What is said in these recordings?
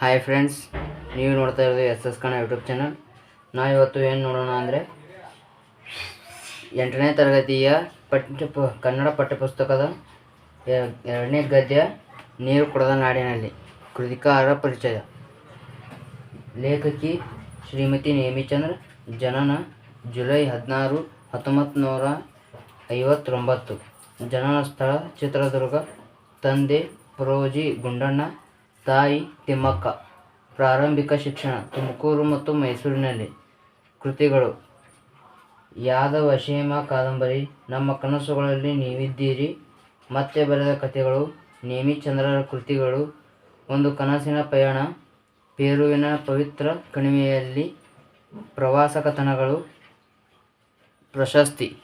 Hi friends ನೀವು ನೋಡ್ತಾ ಇರೋದು S S Kana YouTube channel ನಾವು ಇವತ್ತು ಏನು ನೋಡೋಣ ಅಂದರೆ ಎಂಟನೇ ತರಗತಿಯ ಪಠ್ಯ ಪು, ಕನ್ನಡ ಪಠ್ಯಪುಸ್ತಕದ ಎರಡನೇ ಗದ್ಯ ನೀರು ಕೊಡದ ನಾಡಿನಲ್ಲಿ, ಕೃತಿಕಾರ ಪರಿಚಯ. ಲೇಖಕಿ ಶ್ರೀಮತಿ ನೇಮಿಚಂದ್ರ, ಜನನ ಜುಲೈ ಹದಿನಾರು ಹತ್ತೊಂಬತ್ತು ನೂರ ಐವತ್ತೊಂಬತ್ತು. ಜನನ ಸ್ಥಳ ಚಿತ್ರದುರ್ಗ, ತಂದೆ ಪ್ರೋಜಿ ಗುಂಡಣ್ಣ ತಾಯಿ ತಿಮ್ಮಕ್ಕ. ಪ್ರಾರಂಭಿಕ ಶಿಕ್ಷಣ ತುಮಕೂರು ಮತ್ತು ಮೈಸೂರಿನಲ್ಲಿ. ಕೃತಿಗಳು. ಯಾದವ, ಶೇಮ, ಕಾದಂಬರಿ, ನಮ್ಮ ಕನಸುಗಳಲ್ಲಿ ನೀವಿದ್ದೀರಿ. ಮತ್ತೆ ಬರೆದ ಕಥೆಗಳು. ನೇಮಿಚಂದ್ರರ ಕೃತಿಗಳು. ಒಂದು ಕನಸಿನ ಪಯಣ. ಪೇರುವಿನ ಪವಿತ್ರ ಕಣಿವೆಯಲ್ಲಿ ಪ್ರವಾಸ ಕಥನಗಳು ಪ್ರಶಸ್ತಿ.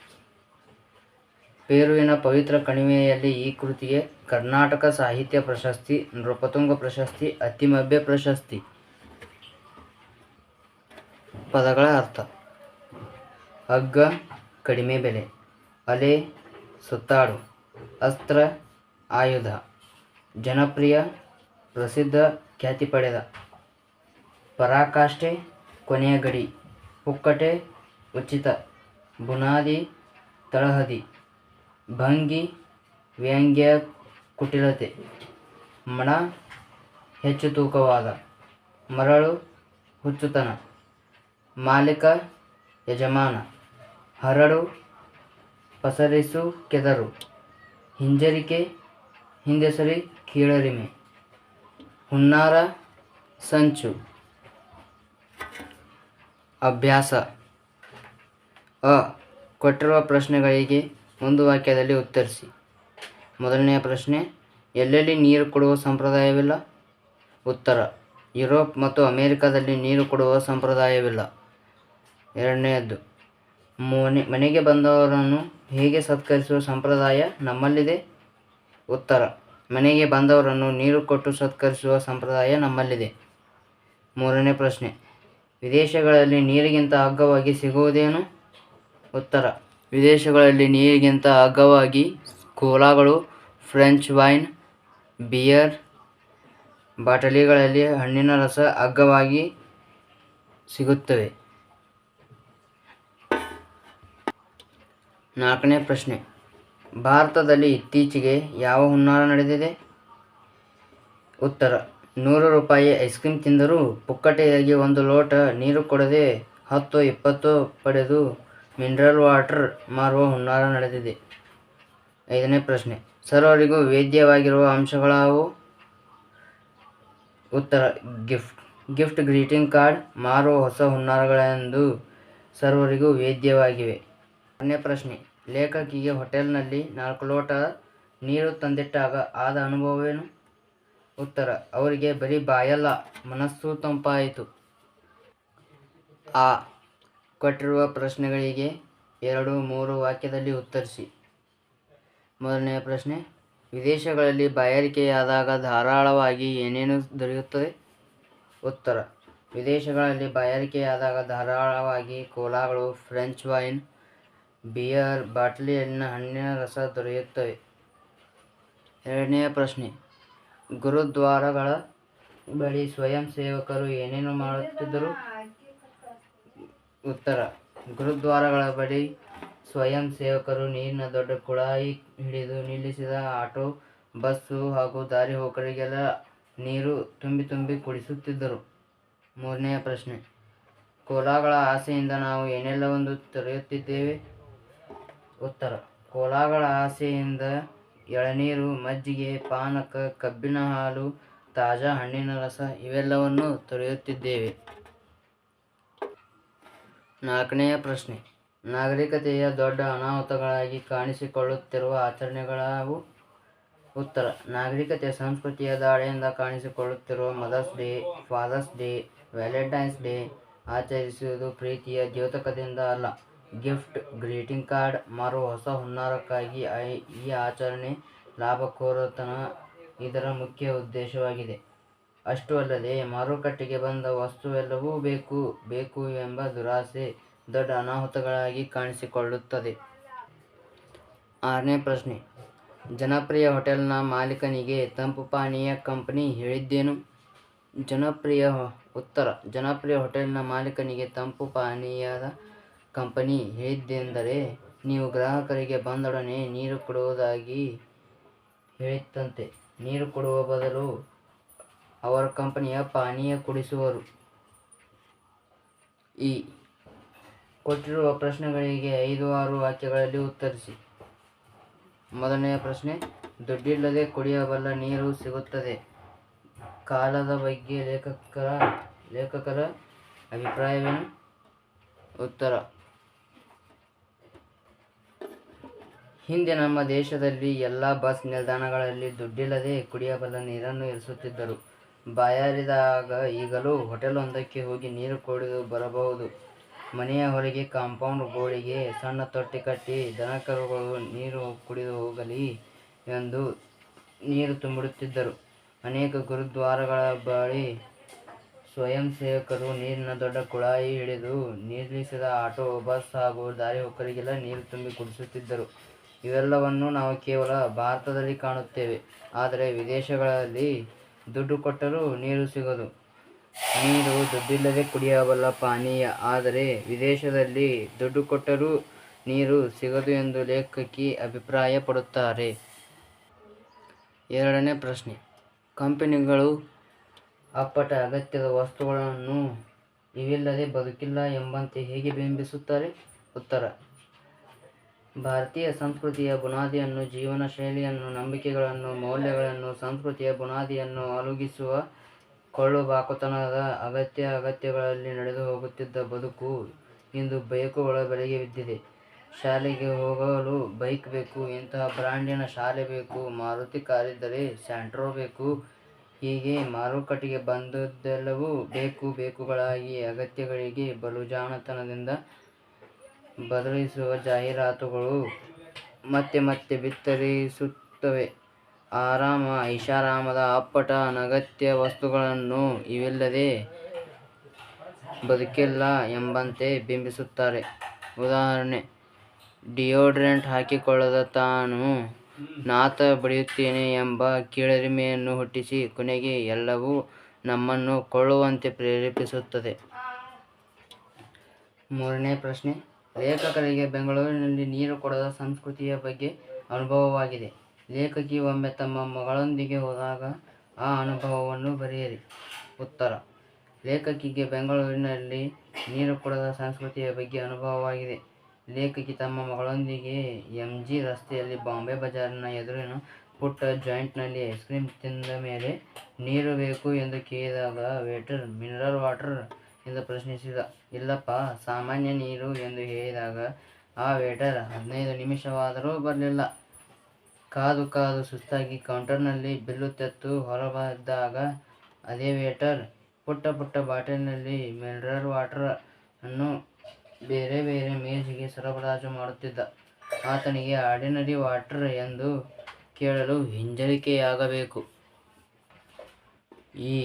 ಪೇರುವಿನ ಪವಿತ್ರ ಕಣಿವೆಯಲ್ಲಿ ಈ ಕೃತಿಗೆ ಕರ್ನಾಟಕ ಸಾಹಿತ್ಯ ಪ್ರಶಸ್ತಿ, ನೃಪತುಂಗ ಪ್ರಶಸ್ತಿ, ಅತಿಮಭ್ಯ ಪ್ರಶಸ್ತಿ. ಪದಗಳ ಅರ್ಥ. ಹಗ್ಗ, ಕಡಿಮೆ ಬೆಲೆ. ಅಲೆ, ಸುತ್ತಾಡು. ಅಸ್ತ್ರ, ಆಯುಧ. ಜನಪ್ರಿಯ, ಪ್ರಸಿದ್ಧ, ಖ್ಯಾತಿ ಪಡೆದ. ಪರಾಕಾಷ್ಠೆ, ಕೊನೆಯ ಗಡಿ. ಪುಕ್ಕಟೆ ಉಚಿತ. ಬುನಾದಿ, ತಳಹದಿ. ಭಂಗಿ, ವ್ಯಂಗ್ಯ, ಕುಟಿಲತೆ. ಮಣ ಹೆಚ್ಚು ತೂಕವಾದ. ಮರಳು, ಹುಚ್ಚುತನ. ಮಾಲೀಕ, ಯಜಮಾನ. ಹರಡು, ಪಸರಿಸು, ಕೆದರು. ಹಿಂಜರಿಕೆ, ಹಿಂದೆಸರಿ, ಕೀಳರಿಮೆ. ಹುನ್ನಾರ, ಸಂಚು. ಅಭ್ಯಾಸ. ಅ. ಕೊಟ್ಟಿರುವ ಪ್ರಶ್ನೆಗಳಿಗೆ ಒಂದು ವಾಕ್ಯದಲ್ಲಿ ಉತ್ತರಿಸಿ. ಮೊದಲನೆಯ ಪ್ರಶ್ನೆ, ಎಲ್ಲೆಲ್ಲಿ ನೀರು ಕೊಡುವ ಸಂಪ್ರದಾಯವಿಲ್ಲ? ಉತ್ತರ, ಯುರೋಪ್ ಮತ್ತು ಅಮೇರಿಕಾದಲ್ಲಿ ನೀರು ಕೊಡುವ ಸಂಪ್ರದಾಯವಿಲ್ಲ. ಎರಡನೆಯದ್ದು, ಮನೆ, ಮನೆಗೆ ಬಂದವರನ್ನು ಹೇಗೆ ಸತ್ಕರಿಸುವ ಸಂಪ್ರದಾಯ ನಮ್ಮಲ್ಲಿದೆ? ಉತ್ತರ, ಮನೆಗೆ ಬಂದವರನ್ನು ನೀರು ಕೊಟ್ಟು ಸತ್ಕರಿಸುವ ಸಂಪ್ರದಾಯ ನಮ್ಮಲ್ಲಿದೆ. ಮೂರನೇ ಪ್ರಶ್ನೆ, ವಿದೇಶಗಳಲ್ಲಿ ನೀರಿಗಿಂತ ಅಗ್ಗವಾಗಿ ಸಿಗುವುದೇನು? ಉತ್ತರ ವಿದೇಶಗಳಲ್ಲಿ ನೀರಿಗಿಂತ ಅಗ್ಗವಾಗಿ ಕೋಲಾಗಳು, ಫ್ರೆಂಚ್ ವೈನ್, ಬಿಯರ್ ಬಾಟಲಿಗಳಲ್ಲಿ ಹಣ್ಣಿನ ರಸ ಅಗ್ಗವಾಗಿ ಸಿಗುತ್ತವೆ. ನಾಲ್ಕನೇ ಪ್ರಶ್ನೆ. ಭಾರತದಲ್ಲಿ ಇತ್ತೀಚೆಗೆ ಯಾವ ಹುನ್ನಾರ ನಡೆದಿದೆ? ಉತ್ತರ. ನೂರು ರೂಪಾಯಿ ಐಸ್ ಕ್ರೀಮ್ ತಿಂದರೂ ಪುಕ್ಕಟೆಯಾಗಿ ಒಂದು ಲೋಟ ನೀರು ಕೊಡದೆ ಹತ್ತು ಇಪ್ಪತ್ತು ಪಡೆದು ಮಿನರಲ್ ವಾಟರ್ ಮಾರುವ ಹುನ್ನಾರ ನಡೆದಿದೆ. ಐದನೇ ಪ್ರಶ್ನೆ. ಸರ್ವರಿಗೂ ವೇದ್ಯವಾಗಿರುವ ಅಂಶಗಳಾವು? ಉತ್ತರ. ಗಿಫ್ಟ್. ಗಿಫ್ಟ್ ಗ್ರೀಟಿಂಗ್ ಕಾರ್ಡ್ ಮಾರುವ ಹೊಸ ಹುನ್ನಾರಗಳೆಂದು ಸರ್ವರಿಗೂ ವೇದ್ಯವಾಗಿವೆ. ಆರನೇ ಪ್ರಶ್ನೆ. ಲೇಖಕಿಗೆ ಹೋಟೆಲ್ನಲ್ಲಿ ನಾಲ್ಕು ಲೋಟ ನೀರು ತಂದಿಟ್ಟಾಗ ಆದ ಅನುಭವವೇನು? ಉತ್ತರ. ಅವರಿಗೆ ಬರೀ ಬಾಯಲ್ಲ, ಮನಸ್ಸು ತಂಪಾಯಿತು. ಆ ಕೊಟ್ಟಿರುವ ಪ್ರಶ್ನೆಗಳಿಗೆ ಎರಡು ಮೂರು ವಾಕ್ಯದಲ್ಲಿ ಉತ್ತರಿಸಿ. ಮೊದಲನೆಯ ಪ್ರಶ್ನೆ, ವಿದೇಶಗಳಲ್ಲಿ ಬಾಯಾರಿಕೆಯಾದಾಗ ಧಾರಾಳವಾಗಿ ಏನೇನು ದೊರೆಯುತ್ತದೆ? ಉತ್ತರ, ವಿದೇಶಗಳಲ್ಲಿ ಬಾಯಾರಿಕೆಯಾದಾಗ ಧಾರಾಳವಾಗಿ ಕೋಲಾಗಳು, ಫ್ರೆಂಚ್ ವೈನ್, ಬಿಯರ್, ಬಾಟಲಿಯಲ್ಲಿನ ಹಣ್ಣಿನ ರಸ ದೊರೆಯುತ್ತವೆ. ಎರಡನೆಯ ಪ್ರಶ್ನೆ, ಗುರುದ್ವಾರಗಳ ಬಳಿ ಸ್ವಯಂ ಸೇವಕರು ಏನೇನು ಮಾಡುತ್ತಿದ್ದರು? ಉತ್ತರ. ಗುರುದ್ವಾರಗಳ ಬಳಿ ಸ್ವಯಂ ಸೇವಕರು ನೀರಿನ ದೊಡ್ಡ ಕುಳಾಯಿ ಹಿಡಿದು ನಿಲ್ಲಿಸಿದ ಆಟೋ, ಬಸ್ಸು ಹಾಗೂ ದಾರಿ ಹೋಕರಿಗೆಲ್ಲ ನೀರು ತುಂಬಿ ತುಂಬಿ ಕುಡಿಸುತ್ತಿದ್ದರು. ಮೂರನೆಯ ಪ್ರಶ್ನೆ. ಕೋಲಾಗಳ ಆಸೆಯಿಂದ ನಾವು ಏನೆಲ್ಲವೊಂದು ತೊರೆಯುತ್ತಿದ್ದೇವೆ? ಉತ್ತರ. ಕೋಲಾಗಳ ಆಸೆಯಿಂದ ಎಳನೀರು, ಮಜ್ಜಿಗೆ, ಪಾನಕ, ಕಬ್ಬಿನ ಹಾಲು, ತಾಜಾ ಹಣ್ಣಿನ ರಸ ಇವೆಲ್ಲವನ್ನು ತೊರೆಯುತ್ತಿದ್ದೇವೆ. ನಾಲ್ಕನೆಯ ಪ್ರಶ್ನೆ. ನಾಗರಿಕತೆಯ ದೊಡ್ಡ ಅನಾಹುತಗಳಾಗಿ ಕಾಣಿಸಿಕೊಳ್ಳುತ್ತಿರುವ ಆಚರಣೆಗಳಾವು ಉತ್ತರ. ನಾಗರಿಕತೆಯ ಸಂಸ್ಕೃತಿಯ ದಾಳಿಯಿಂದ ಕಾಣಿಸಿಕೊಳ್ಳುತ್ತಿರುವ Mother's Day, Father's Day, Valentine's Day ಆಚರಿಸುವುದು ಪ್ರೀತಿಯ ದ್ಯೋತಕದಿಂದ ಅಲ್ಲ. ಗಿಫ್ಟ್, ಗ್ರೀಟಿಂಗ್ ಕಾರ್ಡ್ ಮಾರುವ ಹೊಸ ಹುನ್ನಾರಕ್ಕಾಗಿ ಈ ಆಚರಣೆ ಲಾಭಕೋರತನ ಇದರ ಮುಖ್ಯ ಉದ್ದೇಶವಾಗಿದೆ. ಅಷ್ಟು ಅಲ್ಲದೆ ಮಾರುಕಟ್ಟೆಗೆ ಬಂದ ವಸ್ತುವೆಲ್ಲವೂ ಬೇಕು ಬೇಕು ಎಂಬ ದುರಾಸೆ ದೊಡ್ಡ ಅನಾಹುತಗಳಾಗಿ ಕಾಣಿಸಿಕೊಳ್ಳುತ್ತದೆ. ಆರನೇ ಪ್ರಶ್ನೆ. ಜನಪ್ರಿಯ ಹೋಟೆಲ್ನ ಮಾಲೀಕನಿಗೆ ತಂಪು ಪಾನೀಯ ಕಂಪನಿ ಹೇಳಿದ್ದೇನು? ಜನಪ್ರಿಯ ಉತ್ತರ. ಜನಪ್ರಿಯ ಹೋಟೆಲ್ನ ಮಾಲೀಕನಿಗೆ ತಂಪು ಪಾನೀಯದ ಕಂಪನಿ ಹೇಳಿದ್ದೆಂದರೆ ನೀವು ಗ್ರಾಹಕರಿಗೆ ಬಂದೊಡನೆ ನೀರು ಕೊಡುವುದಾಗಿ ಹೇಳಿತ್ತಂತೆ. ನೀರು ಕೊಡುವ ಬದಲು ಅವರ ಕಂಪನಿಯ ಪಾನೀಯ ಕುಡಿಸುವರು. ಈ ಕೊಟ್ಟಿರುವ ಪ್ರಶ್ನೆಗಳಿಗೆ ಐದು ಆರು ವಾಕ್ಯಗಳಲ್ಲಿ ಉತ್ತರಿಸಿ. ಮೊದಲನೆಯ ಪ್ರಶ್ನೆ, ದುಡ್ಡಿಲ್ಲದೆ ಕುಡಿಯಬಲ್ಲ ನೀರು ಸಿಗುತ್ತದೆ. ಕಾಲದ ಬಗ್ಗೆ ಲೇಖಕರ ಲೇಖಕರ ಅಭಿಪ್ರಾಯವೇನು? ಉತ್ತರ, ಹಿಂದೆ ನಮ್ಮ ದೇಶದಲ್ಲಿ ಎಲ್ಲ ಬಸ್ ನಿಲ್ದಾಣಗಳಲ್ಲಿ ದುಡ್ಡಿಲ್ಲದೆ ಕುಡಿಯಬಲ್ಲ ನೀರನ್ನು ಇರಿಸುತ್ತಿದ್ದರು. ಬಾಯಾರಿದಾಗ ಈಗಲೂ ಹೋಟೆಲೊಂದಕ್ಕೆ ಹೋಗಿ ನೀರು ಕುಡಿದು ಬರಬಹುದು. ಮನೆಯ ಹೊರಗೆ ಕಾಂಪೌಂಡ್ ಗೋಡೆಗೆ ಸಣ್ಣ ತೊಟ್ಟಿ ಕಟ್ಟಿ ದನಕರುಗಳು ನೀರು ಕುಡಿದು ಹೋಗಲಿ ಎಂದು ನೀರು ತುಂಬಿಡುತ್ತಿದ್ದರು. ಅನೇಕ ಗುರುದ್ವಾರಗಳ ಬಳಿ ಸ್ವಯಂ ಸೇವಕರು ನೀರಿನ ದೊಡ್ಡ ಕುಳಾಯಿ ಹಿಡಿದು ನಿಲ್ಲಿಸಿದ ಆಟೋ, ಬಸ್ ಹಾಗೂ ದಾರಿ ದಾರಿಹೋಕರಿಗೆಲ್ಲ ನೀರು ತುಂಬಿ ಕುಡಿಸುತ್ತಿದ್ದರು. ಇವೆಲ್ಲವನ್ನು ನಾವು ಕೇವಲ ಭಾರತದಲ್ಲಿ ಕಾಣುತ್ತೇವೆ. ಆದರೆ ವಿದೇಶಗಳಲ್ಲಿ ದುಡ್ಡು ಕೊಟ್ಟರೂ ನೀರು ಸಿಗದು. ನೀರು ದುಡ್ಡಿಲ್ಲದೆ ಕುಡಿಯಬಲ್ಲ ಪಾನೀಯ. ಆದರೆ ವಿದೇಶದಲ್ಲಿ ದುಡ್ಡು ಕೊಟ್ಟರೂ ನೀರು ಸಿಗದು ಎಂದು ಲೇಖಕಿ ಅಭಿಪ್ರಾಯಪಡುತ್ತಾರೆ. ಎರಡನೇ ಪ್ರಶ್ನೆ. ಕಂಪನಿಗಳು ಅಪ್ಪಟ ಅಗತ್ಯದ ವಸ್ತುಗಳನ್ನು ಇವಿಲ್ಲದೆ ಬದುಕಿಲ್ಲ ಎಂಬಂತೆ ಹೇಗೆ ಬಿಂಬಿಸುತ್ತಾರೆ ಉತ್ತರ. ಭಾರತೀಯ ಸಂಸ್ಕೃತಿಯ ಬುನಾದಿಯನ್ನು ಜೀವನ ಶೈಲಿಯನ್ನು ನಂಬಿಕೆಗಳನ್ನು, ಮೌಲ್ಯಗಳನ್ನು, ಸಂಸ್ಕೃತಿಯ ಬುನಾದಿಯನ್ನು ಅಲುಗಿಸುವ ಕೊಳ್ಳು ಬಾಕುತನದ ಅಗತ್ಯ ಅಗತ್ಯಗಳಲ್ಲಿ ನಡೆದು ಹೋಗುತ್ತಿದ್ದ ಬದುಕು ಇಂದು ಬೈಕುಗಳ ಬೆಲೆಗೆ ಬಿದ್ದಿದೆ. ಶಾಲೆಗೆ ಹೋಗಲು ಬೈಕ್ ಬೇಕು, ಇಂತಹ ಬ್ರಾಂಡಿನ ಶಾಲೆ ಬೇಕು, ಮಾರುತಿ ಕಾರಿದ್ದರೆ ಸ್ಯಾಂಟ್ರೋ ಬೇಕು. ಹೀಗೆ ಮಾರುಕಟ್ಟೆಗೆ ಬಂದದ್ದೆಲ್ಲವೂ ಬೇಕು ಬೇಕುಗಳಾಗಿ ಅಗತ್ಯಗಳಿಗೆ ಬಲು ಜಾಣತನದಿಂದ ಬದಲಿಸುವ ಜಾಹೀರಾತುಗಳು ಮತ್ತೆ ಮತ್ತೆ ಬಿತ್ತರಿಸುತ್ತವೆ. ಆರಾಮ ಐಷಾರಾಮದ ಅಪ್ಪಟ ಅನಗತ್ಯ ವಸ್ತುಗಳನ್ನು ಇವಿಲ್ಲದೆ ಬದುಕಿಲ್ಲ ಎಂಬಂತೆ ಬಿಂಬಿಸುತ್ತಾರೆ. ಉದಾಹರಣೆ, ಡಿಯೋಡ್ರೆಂಟ್ ಹಾಕಿಕೊಳ್ಳದ ತಾನು ನಾತ ಬಡಿಯುತ್ತೇನೆ ಎಂಬ ಕೀಳರಿಮೆಯನ್ನು ಹುಟ್ಟಿಸಿ ಕೊನೆಗೆ ಎಲ್ಲವೂ ನಮ್ಮನ್ನು ಕೊಳ್ಳುವಂತೆ ಪ್ರೇರೇಪಿಸುತ್ತದೆ. ಮೂರನೇ ಪ್ರಶ್ನೆ ಲೇಖಕರಿಗೆ ಬೆಂಗಳೂರಿನಲ್ಲಿ ನೀರು ಕೊಡದ ಸಂಸ್ಕೃತಿಯ ಬಗ್ಗೆ ಅನುಭವವಾಗಿದೆ. ಲೇಖಕಿ ಒಮ್ಮೆ ತಮ್ಮ ಮಗಳೊಂದಿಗೆ ಹೋದಾಗ ಆ ಅನುಭವವನ್ನು ಬರೆಯಿರಿ. ಉತ್ತರ, ಲೇಖಕಿಗೆ ಬೆಂಗಳೂರಿನಲ್ಲಿ ನೀರು ಕೊಡದ ಸಂಸ್ಕೃತಿಯ ಬಗ್ಗೆ ಅನುಭವವಾಗಿದೆ. ಲೇಖಕಿ ತಮ್ಮ ಮಗಳೊಂದಿಗೆ ಎಂ ಜಿ ರಸ್ತೆಯಲ್ಲಿ ಬಾಂಬೆ ಬಜಾರ್ನ ಎದುರಿನ ಪುಟ್ಟ ಜಾಯಿಂಟ್ನಲ್ಲಿ ಐಸ್ ಕ್ರೀಮ್ ತಿಂದ ಮೇಲೆ ನೀರು ಬೇಕು ಎಂದು ಕೇಳಿದಾಗ ವೇಟರ್, ಮಿನರಲ್ ವಾಟರ್ ಎಂದು ಪ್ರಶ್ನಿಸಿದ. ಇಲ್ಲಪ್ಪ, ಸಾಮಾನ್ಯ ನೀರು ಎಂದು ಹೇಳಿದಾಗ ಆ ವೇಟರ್ ಹದಿನೈದು ನಿಮಿಷವಾದರೂ ಬರಲಿಲ್ಲ. ಕಾದು ಕಾದು ಸುಸ್ತಾಗಿ ಕೌಂಟರ್ನಲ್ಲಿ ಬಿಲ್ಲು ತೆತ್ತು ಹೊರಬಂದಾಗ ಅದೇ ವೇಟರ್ ಪುಟ್ಟ ಪುಟ್ಟ ಬಾಟಲಿನಲ್ಲಿ ಮಿನರಲ್ ವಾಟರ್ ಅನ್ನು ಬೇರೆ ಬೇರೆ ಮೇಜಿಗೆ ಸರಬರಾಜು ಮಾಡುತ್ತಿದ್ದ. ಆತನಿಗೆ ಆರ್ಡಿನರಿ ವಾಟರ್ ಎಂದು ಕೇಳಲು ಹಿಂಜರಿಕೆಯಾಗಬೇಕು. ಈ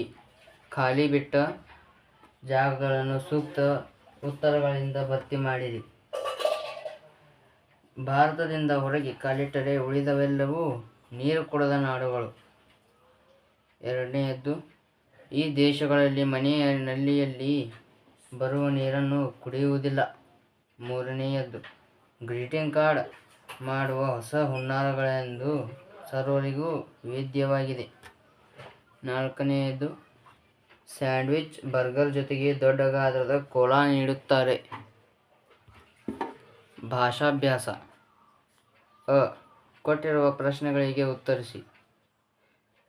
ಖಾಲಿ ಬಿಟ್ಟ ಜಾಗಗಳನ್ನು ಸೂಕ್ತ ಉತ್ತರಗಳಿಂದ ಭರ್ತಿ ಮಾಡಿರಿ. ಭಾರತದಿಂದ ಹೊರಗೆ ಕಾಲಿಟ್ಟರೆ ಉಳಿದವೆಲ್ಲವೂ ನೀರು ಕೊಡದ ನಾಡುಗಳು. ಎರಡನೆಯದ್ದು, ಈ ದೇಶಗಳಲ್ಲಿ ಮನೆಯ ನಲ್ಲಿಯಲ್ಲಿ ಬರುವ ನೀರನ್ನು ಕುಡಿಯುವುದಿಲ್ಲ. ಮೂರನೆಯದ್ದು, ಗ್ರೀಟಿಂಗ್ ಕಾರ್ಡ್ ಮಾಡುವ ಹೊಸ ಹುನ್ನಾರಗಳೆಂದು ಸರ್ವರಿಗೂ ವೇದ್ಯವಾಗಿದೆ. ನಾಲ್ಕನೆಯದು ಸ್ಯಾಂಡ್ವಿಚ್, ಬರ್ಗರ್ ಜೊತೆಗೆ ದೊಡ್ಡ ಗಾತ್ರದ ಕೋಲಾ ನೀಡುತ್ತಾರೆ. ಭಾಷಾಭ್ಯಾಸ. ಅ. ಕೊಟ್ಟಿರುವ ಪ್ರಶ್ನೆಗಳಿಗೆ ಉತ್ತರಿಸಿ.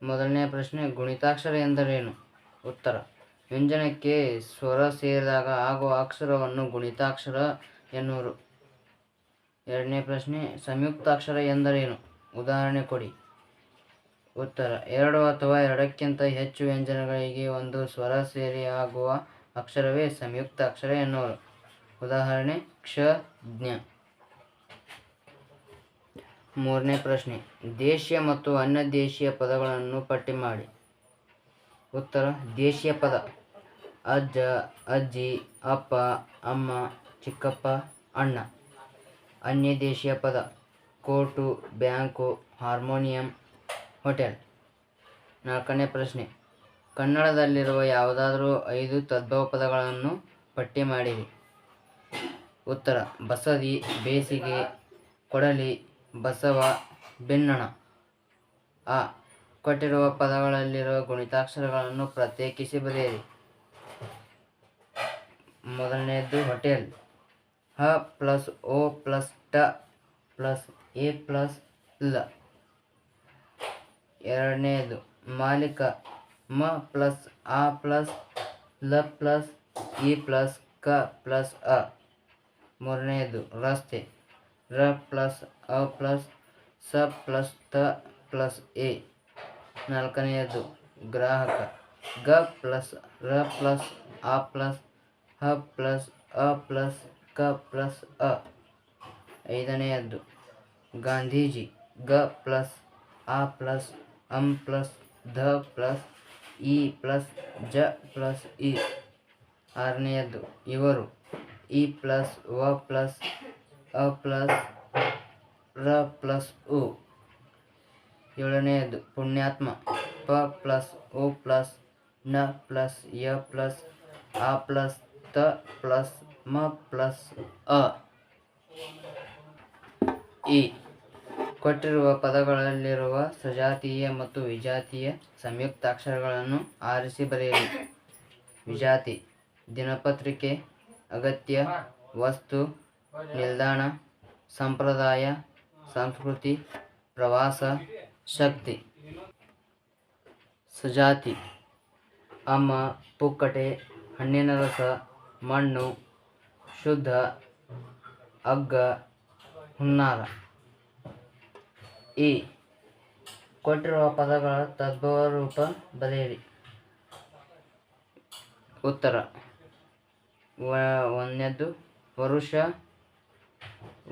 ಮೊದಲನೇ ಪ್ರಶ್ನೆ, ಗುಣಿತಾಕ್ಷರ ಎಂದರೇನು? ಉತ್ತರ, ವ್ಯಂಜನಕ್ಕೆ ಸ್ವರ ಸೇರಿದಾಗ ಆಗುವ ಅಕ್ಷರವನ್ನು ಗುಣಿತಾಕ್ಷರ ಎನ್ನುವರು. ಎರಡನೇ ಪ್ರಶ್ನೆ, ಸಂಯುಕ್ತಾಕ್ಷರ ಎಂದರೇನು? ಉದಾಹರಣೆ ಕೊಡಿ. ಉತ್ತರ, ಎರಡು ಅಥವಾ ಎರಡಕ್ಕಿಂತ ಹೆಚ್ಚು ವ್ಯಂಜನಗಳಿಗೆ ಒಂದು ಸ್ವರ ಸೇರಿ ಆಗುವ ಅಕ್ಷರವೇ ಸಂಯುಕ್ತ ಅಕ್ಷರ ಎನ್ನುವರು. ಉದಾಹರಣೆ, ಕ್ಷ, ಜ್ಞ. ಮೂರನೇ ಪ್ರಶ್ನೆ, ದೇಶೀಯ ಮತ್ತು ಅನ್ಯ ದೇಶೀಯ ಪದಗಳನ್ನು ಪಟ್ಟಿ ಮಾಡಿ. ಉತ್ತರ, ದೇಶೀಯ ಪದ. ಅಜ್ಜ, ಅಜ್ಜಿ, ಅಪ್ಪ, ಅಮ್ಮ, ಚಿಕ್ಕಪ್ಪ, ಅಣ್ಣ. ಅನ್ಯ ದೇಶೀಯ ಪದ. Court bank, harmonium hotel. ನಾಲ್ಕನೇ ಪ್ರಶ್ನೆ. ಕನ್ನಡದಲ್ಲಿರುವ ಯಾವುದಾದರೂ ಐದು ತದ್ಭವ ಪದಗಳನ್ನು ಪಟ್ಟಿ ಮಾಡಿರಿ. ಉತ್ತರ. ಬಸದಿ, ಬೇಸಿಗೆ, ಕೊಡಲಿ, ಬಸವ, ಬೆನ್ನಣ. ಆ. ಕೊಟ್ಟಿರುವ ಪದಗಳಲ್ಲಿರುವ ಗುಣಿತಾಕ್ಷರಗಳನ್ನು ಪ್ರತ್ಯೇಕಿಸಿ ಬರೆಯಿರಿ. ಮೊದಲನೆಯದ್ದು ಹೋಟೆಲ್. ಹ ಪ್ಲಸ್ ಓ ಪ್ಲಸ್ ಟ ಪ್ಲಸ್ ಎ ಪ್ಲಸ್ ಲ. ಎರಡನೆಯದು ಮಾಲೀಕ ಮ ಪ್ಲಸ್ ಆ ಪ್ಲಸ್ ಲ ಪ್ಲಸ್ ಇ ಪ್ಲಸ್ ಕ ಪ್ಲಸ್ ಅ. ಮೂರನೆಯದು ರಸ್ತೆ ರ ಪ್ಲಸ್ ಅ ಪ್ಲಸ್ ಸ ಪ್ಲಸ್ ತ ಪ್ಲಸ್ ಎ. ನಾಲ್ಕನೆಯದು ಗ್ರಾಹಕ ಗ ಪ್ಲಸ್ ರ ಪ್ಲಸ್ ಆ ಪ್ಲಸ್ ಹ ಪ್ಲಸ್ ಅ ಪ್ಲಸ್ ಕ ಪ್ಲಸ್ ಅ. ಐದನೆಯದ್ದು ಗಾಂಧೀಜಿ ಗ ಪ್ಲಸ್ ಆ ಪ್ಲಸ್ ಅಂ ಪ್ಲಸ್ ಧ ಪ್ಲಸ್ ಇ ಪ್ಲಸ್ ಜ ಪ್ಲಸ್ ಇ. ಆರನೆಯದ್ದು, ಇವರು ಇ ಪ್ಲಸ್ ವ ಪ್ಲಸ್ ಅ ಪ್ಲಸ್ ರ ಪ್ಲಸ್ ಉ. ಏಳನೆಯದು ಪುಣ್ಯಾತ್ಮ ಪ ಪ್ಲಸ್ ಓ ಪ್ಲಸ್ನ ಪ್ಲಸ್ ಯ ಪ್ಲಸ್ ಆ ಪ್ಲಸ್ ತ ಪ್ಲಸ್ ಮ ಪ್ಲಸ್ ಅ. ಈ ಕೊಟ್ಟಿರುವ ಪದಗಳಲ್ಲಿರುವ ಸಜಾತೀಯ ಮತ್ತು ವಿಜಾತೀಯ ಸಂಯುಕ್ತಾಕ್ಷರಗಳನ್ನು ಆರಿಸಿ ಬರೆಯಿರಿ. ವಿಜಾತಿ, ದಿನಪತ್ರಿಕೆ, ಅಗತ್ಯ, ವಸ್ತು, ನಿಲ್ದಾಣ, ಸಂಪ್ರದಾಯ, ಸಂಸ್ಕೃತಿ, ಪ್ರವಾಸ, ಶಕ್ತಿ. ಸಜಾತಿ ಅಮ್ಮ, ಪುಕ್ಕಟೆ, ಹಣ್ಣಿನ ರಸ, ಮಣ್ಣು, ಶುದ್ಧ ಅಗ್ಗ ಹುನ್ನಾರ. ಈ ಕೊಟ್ಟಿರುವ ಪದಗಳ ತದ್ಭವ ರೂಪ ಬರೆಯಿರಿ. ಉತ್ತರ. ಒಂದನೇದು ವರುಷ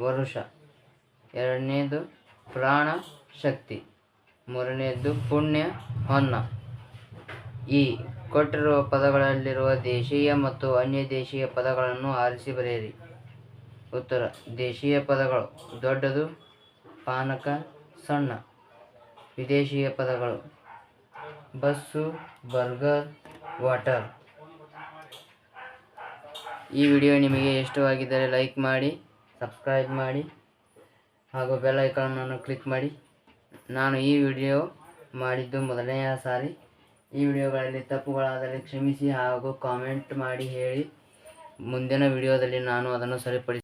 ವರುಷ. ಎರಡನೇದು ಪ್ರಾಣ ಶಕ್ತಿ. ಮೂರನೇದು ಪುಣ್ಯ ಹೊನ್ನ ಈ ಕೊಟ್ಟಿರುವ ಪದಗಳಲ್ಲಿರುವ ದೇಶೀಯ ಮತ್ತು ಅನ್ಯ ದೇಶೀಯ ಪದಗಳನ್ನು ಆರಿಸಿ ಬರೆಯಿರಿ. ಉತ್ತರ. ದೇಶೀಯ ಪದಗಳು. ದೊಡ್ಡದು, ಪಾನಕ ಸಣ್ಣ ವಿದೇಶೀಯ ಪದಗಳು. Bus, burger, water. ಈ ವಿಡಿಯೋ ನಿಮಗೆ ಇಷ್ಟವಾಗಿದ್ದರೆ ಲೈಕ್ ಮಾಡಿ, ಸಬ್ಸ್ಕ್ರೈಬ್ ಮಾಡಿ, ಹಾಗೂ ಬೆಲ್ ಐಕಾನನ್ನು ಕ್ಲಿಕ್ ಮಾಡಿ. ನಾನು ಈ ವಿಡಿಯೋ ಮಾಡಿದ್ದು ಮೊದಲನೆಯ ಸಾರಿ. ಈ ವಿಡಿಯೋಗಳಲ್ಲಿ ತಪ್ಪುಗಳಾದರೆ ಕ್ಷಮಿಸಿ ಹಾಗೂ ಕಾಮೆಂಟ್ ಮಾಡಿ ಹೇಳಿ. ಮುಂದಿನ ವಿಡಿಯೋದಲ್ಲಿ ನಾನು ಅದನ್ನು ಸರಿಪಡಿಸಿ